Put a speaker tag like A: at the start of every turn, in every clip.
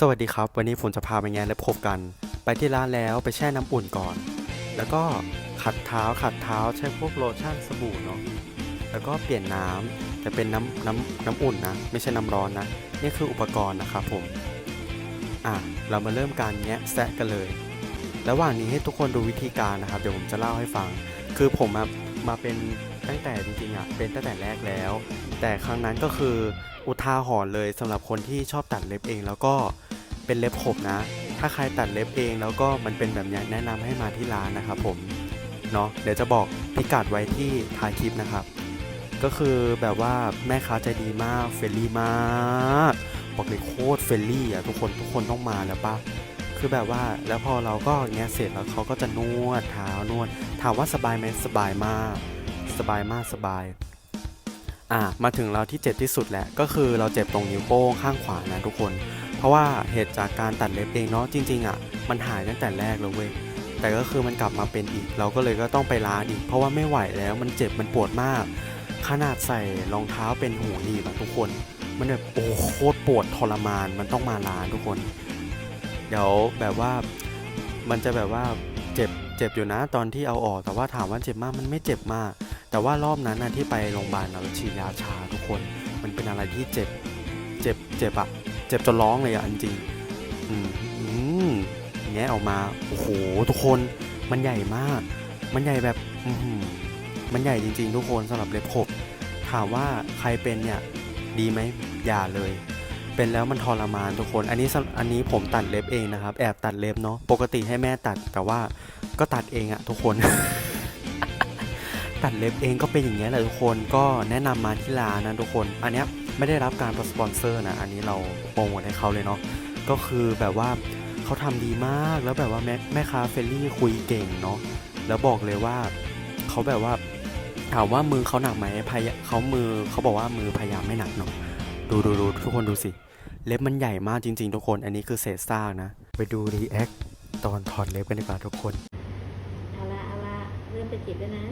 A: สวัสดีครับ วันนี้ผมจะพาไปงานเล็บขบกัน ไปที่ร้านแล้วไปแช่น้ำอุ่นก่อน แล้วก็ขัดเท้าขัดเท้าใช้พวกโลชั่นสบู่เนาะแล้วก็เปลี่ยนน้ำแต่เป็นน้ำน้ำน้ำอุ่นนะ ไม่ใช่น้ำร้อนนะ นี่คืออุปกรณ์นะครับผมอะเรามาเริ่มการแงะแซะกันเลย ระหว่างนี้ให้ทุกคนดูวิธีการนะครับ เดี๋ยวผมจะเล่าให้ฟัง คือผมมามาเป็น ตั้งแต่จริงๆอะเป็นตั้งแต่แรกแล้ว แต่ครั้งนั้นก็คืออุทาหรณ์เลยสำหรับคนที่ชอบตัดเล็บเอง แล้วก็เป็นเล็บขบนะ ถ้าใครตัดเล็บเองแล้วก็มันเป็นแบบนี้แนะนำให้มาที่ร้านนะครับผมเนาะเดี๋ยวจะบอกพิกัดไว้ที่ท้ายคลิปนะครับ ก็คือแบบว่าแม่ค้าใจดีมากเฟรนลี่มากบอกเลยโคตรเฟรนลี่อะทุกคนทุกคนต้องมาแล้วปะคือแบบว่าแล้วพอเราก็เงี้ยเสร็จแล้วเขาก็จะนวดเท้านวด ถามว่าสบายไหมสบายมาก สบายมากสบาย อะมาถึงเราที่เจ็บที่สุดแหละก็คือเราเจ็บตรงนิ้วโป้งข้างขวานะทุกคน เพราะว่าเหตุจากการตัดเล็บเองเนาะจริงๆอะมันหายตั้งแต่แรกแล้วเว้ยแต่ก็คือมันกลับมาเป็นอีก เราก็เลยก็ต้องไปล้างอีก เพราะว่าไม่ไหวแล้วมันเจ็บมันปวดมาก ขนาดใส่รองเท้าเป็นหูหนีบอะทุกคน มันแบบโอ้โคตรปวดทรมานมันต้องมาล้างทุกคน เดี๋ยวแบบว่ามันจะแบบว่าเจ็บเจ็บอยู่นะตอนที่เอาออกแต่ว่าถามว่าเจ็บมากมันไม่เจ็บมาก แต่ว่ารอบนั้นนะที่ไปโรงพยาบาลเราฉีดยาชาทุกคน มันเป็นอะไรที่เจ็บ เจ็บ เจ็บอะเจ็บจนร้องเลยอะจริงอืมอืมแงะออกมา โอ้โห ทุกคน มันใหญ่มาก มันใหญ่แบบ อือหือมันใหญ่จริง ๆ ทุกคนสำหรับเล็บขบ ถามว่าใครเป็นเนี่ย ดีไหมอย่าเลย เป็นแล้วมันทรมานทุกคน อันนี้ อันนี้ผมตัดเล็บเองนะครับ แอบตัดเล็บเนาะ ปกติให้แม่ตัด แต่ว่าก็ตัดเองอะทุกคน ตัดเล็บเองก็เป็นอย่างเงี้แหละทุกคนก็แนะนำมาที่ร้านนะทุกคน อันนี้ไม่ได้รับการสปอนเซอร์นะอันนี้เราโปรโมทให้เขาเลยเนาะก็คือแบบว่าเขาทำดีมากแล้วแบบว่าแม่แม่ค้าเฟรนลี่คุยเก่งเนาะแล้วบอกเลยว่าเขาแบบว่าถามว่ามือเขาหนักไหมพยาเขามือเขาบอกว่ามือพยายามไม่หนักเนาะดูดูดูทุกคนดูสิ เล็บมันใหญ่มากจริง ๆ ทุกคน อันนี้คือเศษซากนะ ไปดูรีแอคตอนถอดเล็บกันดีกว่าทุกคน
B: เอาละเอาละเริ่มไปจิบแล้วนะ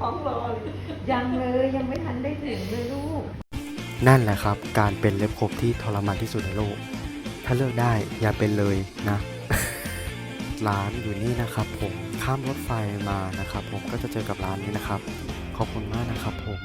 C: ท้องรอเลยยังเลยยังไม่ทันได้ถึงเลยลูก
A: นั่นแหละครับ การเป็นเล็บขบที่ทรมานที่สุดในโลก ถ้าเลือกได้อย่าเป็นเลยนะ ร้านอยู่นี่นะครับ ผมข้ามรถไฟมานะครับ ผมก็จะเจอกับร้านนี้นะครับ ขอบคุณมากนะครับผม